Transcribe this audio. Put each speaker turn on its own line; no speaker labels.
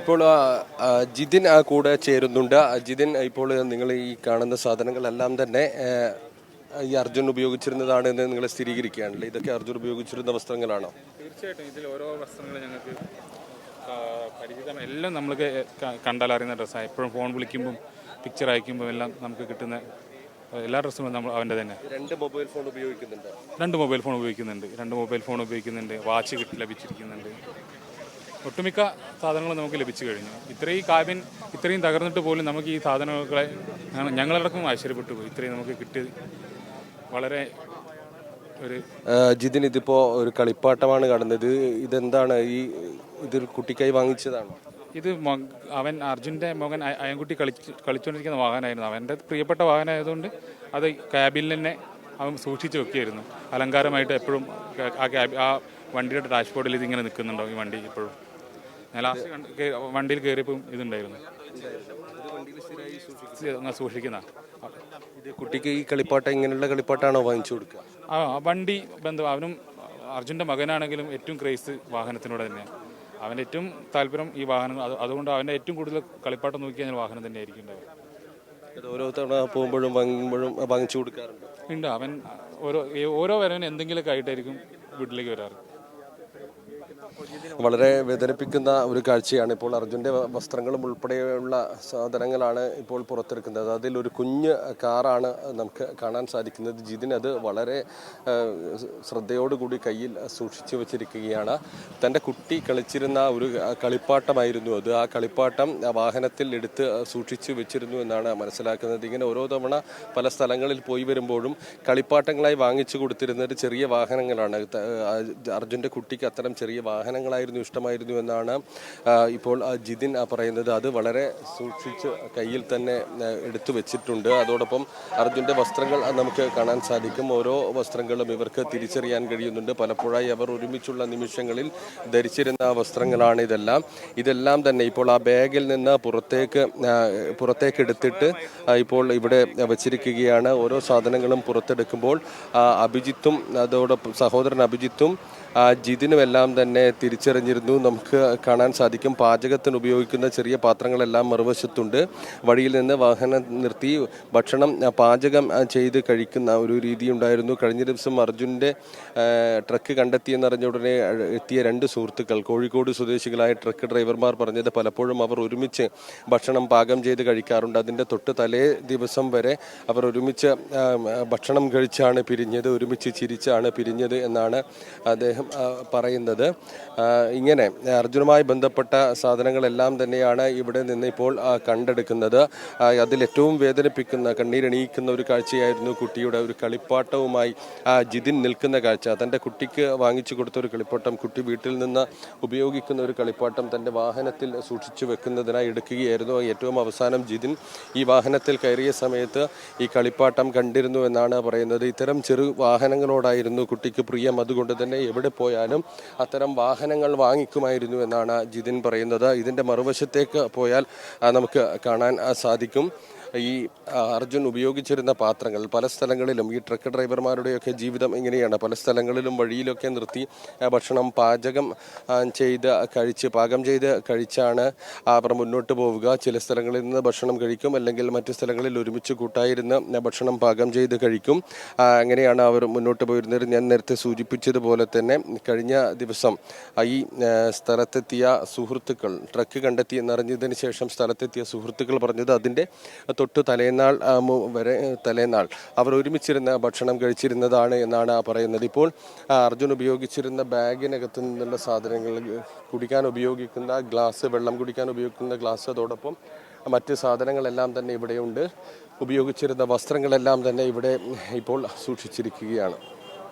ഇപ്പോൾ ജിതിൻ ആ കൂടെ ചേരുന്നുണ്ട്. ജിതിൻ ഇപ്പോൾ നിങ്ങൾ ഈ കാണുന്ന സാധനങ്ങളെല്ലാം തന്നെ ഈ അർജുൻ ഉപയോഗിച്ചിരുന്നതാണ് എന്ന് നിങ്ങൾ സ്ഥിരീകരിക്കുകയാണല്ലോ? ഇതൊക്കെ അർജുൻ ഉപയോഗിച്ചിരുന്ന വസ്ത്രങ്ങളാണോ?
തീർച്ചയായിട്ടും. ഇതിൽ ഓരോ വസ്ത്രങ്ങൾ ഞങ്ങൾക്ക് പരിചിതം. എല്ലാം നമ്മൾക്ക് കണ്ടാൽ അറിയുന്ന ഡ്രസ്സാണ്. എപ്പോഴും ഫോൺ വിളിക്കുമ്പം പിക്ചർ അയക്കുമ്പോൾ എല്ലാം നമുക്ക് കിട്ടുന്ന എല്ലാ ഡ്രസ്സും നമ്മൾ അവന്റെ തന്നെ.
രണ്ട് മൊബൈൽ ഫോൺ ഉപയോഗിക്കുന്നുണ്ട്.
രണ്ട് മൊബൈൽ ഫോൺ ഉപയോഗിക്കുന്നുണ്ട്. രണ്ട് മൊബൈൽ ഫോൺ ഉപയോഗിക്കുന്നുണ്ട്. വാച്ച് കിട്ടി ലഭിച്ചിരിക്കുന്നുണ്ട്. ഒട്ടുമിക്ക സാധനങ്ങൾ നമുക്ക് ലഭിച്ചു കഴിഞ്ഞു. ഇത്രയും കാബിൻ ഇത്രയും തകർന്നിട്ട് പോലും നമുക്ക് ഈ സാധനങ്ങളെ ഞങ്ങളടക്കം ആശ്ചര്യപ്പെട്ടു പോയി. ഇത്രയും നമുക്ക് കിട്ടി. വളരെ ഒരു
ജിതിൻ ഇതിപ്പോ ഒരു കളിപ്പാട്ടമാണ് കാണുന്നത്. ഇതെന്താണ്? ഈ ഇതിൽ കുട്ടിക്കായി വാങ്ങിച്ചതാണ്.
ഇത് അവൻ അർജുന്റെ മകൻ അയ- അയൻകുട്ടി കളിച്ച് കളിച്ചുകൊണ്ടിരിക്കുന്ന വാഹനമായിരുന്നു അവന്റെ പ്രിയപ്പെട്ട വാഹനമായതുകൊണ്ട് അത് ക്യാബിൽ തന്നെ അവൻ സൂക്ഷിച്ച് വെക്കുകയായിരുന്നു. അലങ്കാരമായിട്ട് എപ്പോഴും ആ ക്യാബ് ആ വണ്ടിയുടെ ഡാഷ്ബോർഡിൽ ഇതിങ്ങനെ നിൽക്കുന്നുണ്ടോ ഈ വണ്ടി ഇപ്പോഴും. ഞാൻ ലാസ്റ്റ് വണ്ടിയിൽ കയറിയപ്പോൾ ഇതുണ്ടായിരുന്നു. സൂക്ഷിക്കുന്ന.
ഇത് കുട്ടിക്ക് ഈ കളിപ്പാട്ട ഇങ്ങനെയുള്ള കളിപ്പാട്ടാണോ വാങ്ങിച്ചു കൊടുക്കുക?
ആ വണ്ടി ബന്ധം അവനും അർജുന്റെ മകനാണെങ്കിലും ഏറ്റവും ക്രേസ് വാഹനത്തിനോട് തന്നെയാണ് അവന്റെ ഏറ്റവും താല്പര്യം ഈ വാഹനം അത് അതുകൊണ്ട് അവന്റെ ഏറ്റവും കൂടുതൽ കളിപ്പാട്ടം നോക്കി കഴിഞ്ഞാൽ വാഹനം തന്നെയായിരിക്കും ഉണ്ടാവുക.
ഓരോ തവണ പോകുമ്പോഴും വാങ്ങുമ്പോഴും വാങ്ങിച്ചു കൊടുക്കാറുണ്ട്.
ഉണ്ട്. അവൻ ഓരോ ഓരോ വരവൻ എന്തെങ്കിലുമൊക്കെ ആയിട്ടായിരിക്കും വീട്ടിലേക്ക് വരാറ്.
വളരെ വേദനിപ്പിക്കുന്ന ഒരു കാഴ്ചയാണ് ഇപ്പോൾ അർജുന്റെ വസ്ത്രങ്ങളും ഉൾപ്പെടെയുള്ള സാധനങ്ങളാണ് ഇപ്പോൾ പുറത്തെടുക്കുന്നത്. അതിൽ ഒരു കുഞ്ഞ് കാറാണ് നമുക്ക് കാണാൻ സാധിക്കുന്നത്. ജിതിൻ അത് വളരെ ശ്രദ്ധയോടുകൂടി കയ്യിൽ സൂക്ഷിച്ചു വച്ചിരിക്കുകയാണ്. തന്റെ കുട്ടി കളിച്ചിരുന്ന ഒരു കളിപ്പാട്ടമായിരുന്നു അത്. ആ കളിപ്പാട്ടം വാഹനത്തിൽ എടുത്ത് സൂക്ഷിച്ചു വെച്ചിരുന്നു എന്നാണ് മനസ്സിലാക്കുന്നത്. ഇങ്ങനെ ഓരോ തവണ പല സ്ഥലങ്ങളിൽ പോയി വരുമ്പോഴും കളിപ്പാട്ടങ്ങളായി വാങ്ങിച്ചു കൊടുത്തിരുന്നത് ചെറിയ വാഹനങ്ങളാണ്. അർജുന്റെ കുട്ടിക്ക് അത്തരം ചെറിയ വാഹനങ്ങളായിരുന്നു ഇഷ്ടമായിരുന്നു എന്നാണ് ഇപ്പോൾ ജിതിൻ പറയുന്നത്. അത് വളരെ സൂക്ഷിച്ച് കയ്യിൽ തന്നെ എടുത്തു വെച്ചിട്ടുണ്ട്. അതോടൊപ്പം അർജുന്റെ വസ്ത്രങ്ങൾ നമുക്ക് കാണാൻ സാധിക്കും. ഓരോ വസ്ത്രങ്ങളും ഇവർക്ക് തിരിച്ചറിയാൻ കഴിയുന്നുണ്ട്. പലപ്പോഴായി അവർ ഒരുമിച്ചുള്ള നിമിഷങ്ങളിൽ ധരിച്ചിരുന്ന വസ്ത്രങ്ങളാണ് ഇതെല്ലാം. ഇതെല്ലാം തന്നെ ഇപ്പോൾ ആ ബാഗിൽ നിന്ന് പുറത്തേക്ക് പുറത്തേക്ക് എടുത്തിട്ട് ഇപ്പോൾ ഇവിടെ വച്ചിരിക്കുകയാണ്. ഓരോ സാധനങ്ങളും പുറത്തെടുക്കുമ്പോൾ അഭിജിത്തും അതോടൊപ്പം സഹോദരൻ അഭിജിത്തും ജിതിനുമെല്ലാം തന്നെ തിരിച്ചറിഞ്ഞിരുന്നു. നമുക്ക് കാണാൻ സാധിക്കും. പാചകത്തിന് ഉപയോഗിക്കുന്ന ചെറിയ പാത്രങ്ങളെല്ലാം മറുവശത്തുണ്ട്. വഴിയിൽ നിന്ന് വാഹനം നിർത്തി ഭക്ഷണം പാചകം ചെയ്ത് കഴിക്കുന്ന ഒരു രീതി ഉണ്ടായിരുന്നു കഴിഞ്ഞ ദിവസം അർജുന്റെ ട്രക്ക് കണ്ടെത്തിയെന്നറിഞ്ഞ ഉടനെ എത്തിയ രണ്ട് സുഹൃത്തുക്കൾ കോഴിക്കോട് സ്വദേശികളായ ട്രക്ക് ഡ്രൈവർമാർ പറഞ്ഞത് പലപ്പോഴും അവർ ഒരുമിച്ച് ഭക്ഷണം പാകം ചെയ്ത് കഴിക്കാറുണ്ട്. അതിന്റെ തൊട്ട് തലേ ദിവസം വരെ അവർ ഒരുമിച്ച് ഭക്ഷണം കഴിച്ചാണ് പിരിഞ്ഞത് ഒരുമിച്ച് ചിരിച്ചാണ് പിരിഞ്ഞത് എന്നാണ് അദ്ദേഹം പറയുന്നത്. ഇങ്ങനെ അർജുനുമായി ബന്ധപ്പെട്ട സാധനങ്ങളെല്ലാം തന്നെയാണ് ഇവിടെ നിന്ന് ഇപ്പോൾ കണ്ടെടുക്കുന്നത്. അതിലേറ്റവും വേദനിപ്പിക്കുന്ന കണ്ണീരണിയിക്കുന്ന ഒരു കാഴ്ചയായിരുന്നു കുട്ടിയുടെ ഒരു കളിപ്പാട്ടവുമായി ജിതിൻ നിൽക്കുന്ന കാഴ്ച. തന്റെ കുട്ടിക്ക് വാങ്ങിച്ചു കൊടുത്ത ഒരു കളിപ്പാട്ടം കുട്ടി വീട്ടിൽ നിന്ന് ഉപയോഗിക്കുന്ന ഒരു കളിപ്പാട്ടം തന്റെ വാഹനത്തിൽ സൂക്ഷിച്ചു വെക്കുന്നതിനായി എടുക്കുകയായിരുന്നു. ഏറ്റവും അവസാനം ജിതിൻ ഈ വാഹനത്തിൽ കയറിയ സമയത്ത് ഈ കളിപ്പാട്ടം കണ്ടിരുന്നു എന്നാണ് പറയുന്നത്. ഇത്തരം ചെറു വാഹനങ്ങളോടായിരുന്നു കുട്ടിക്ക് പ്രിയം. അതുകൊണ്ട് തന്നെ എവിടെ പോയാലും അത്തരം വാഹനങ്ങൾ വാങ്ങിക്കുമായിരുന്നു എന്നാണ് ജിതിൻ പറയുന്നത്. ഇതിന്റെ മറുവശത്തേക്ക് പോയാൽ നമുക്ക് കാണാൻ സാധിക്കും. ഈ അർജുൻ ഉപയോഗിച്ചിരുന്ന പാത്രങ്ങൾ പല സ്ഥലങ്ങളിലും ഈ ട്രക്ക് ഡ്രൈവർമാരുടെയൊക്കെ ജീവിതം ഇങ്ങനെയാണ്. പല സ്ഥലങ്ങളിലും വഴിയിലൊക്കെ നിർത്തി ഭക്ഷണം പാചകം ചെയ്ത് കഴിച്ച് പാകം ചെയ്ത് കഴിച്ചാണ് അവർ മുന്നോട്ട് പോവുക. ചില സ്ഥലങ്ങളിൽ നിന്ന് ഭക്ഷണം കഴിക്കും അല്ലെങ്കിൽ മറ്റു സ്ഥലങ്ങളിൽ ഒരുമിച്ച് കൂട്ടായിരുന്ന് ഭക്ഷണം പാകം ചെയ്ത് കഴിക്കും. അങ്ങനെയാണ് അവർ മുന്നോട്ട് പോയിരുന്നത്. ഞാൻ നേരത്തെ സൂചിപ്പിച്ചതുപോലെ തന്നെ കഴിഞ്ഞ ദിവസം ഈ സ്ഥലത്തെത്തിയ സുഹൃത്തുക്കൾ ട്രക്ക് കണ്ടെത്തി എന്നറിഞ്ഞതിന് ശേഷം സ്ഥലത്തെത്തിയ സുഹൃത്തുക്കൾ പറഞ്ഞത് അതിന്റെ തൊട്ട് തലേനാൾ വരെ തലേനാൾ അവർ ഒരുമിച്ചിരുന്ന ഭക്ഷണം കഴിച്ചിരുന്നതാണ് എന്നാണ് പറയുന്നത്. ഇപ്പോൾ അർജുൻ ഉപയോഗിച്ചിരുന്ന ബാഗിനകത്ത് നിന്നുള്ള സാധനങ്ങൾ കുടിക്കാൻ ഉപയോഗിക്കുന്ന ഗ്ലാസ് വെള്ളം കുടിക്കാൻ ഉപയോഗിക്കുന്ന ഗ്ലാസ് അതോടൊപ്പം മറ്റ് സാധനങ്ങളെല്ലാം തന്നെ ഇവിടെയുണ്ട്. ഉപയോഗിച്ചിരുന്ന വസ്ത്രങ്ങളെല്ലാം തന്നെ ഇവിടെ ഇപ്പോൾ സൂക്ഷിച്ചിരിക്കുകയാണ്.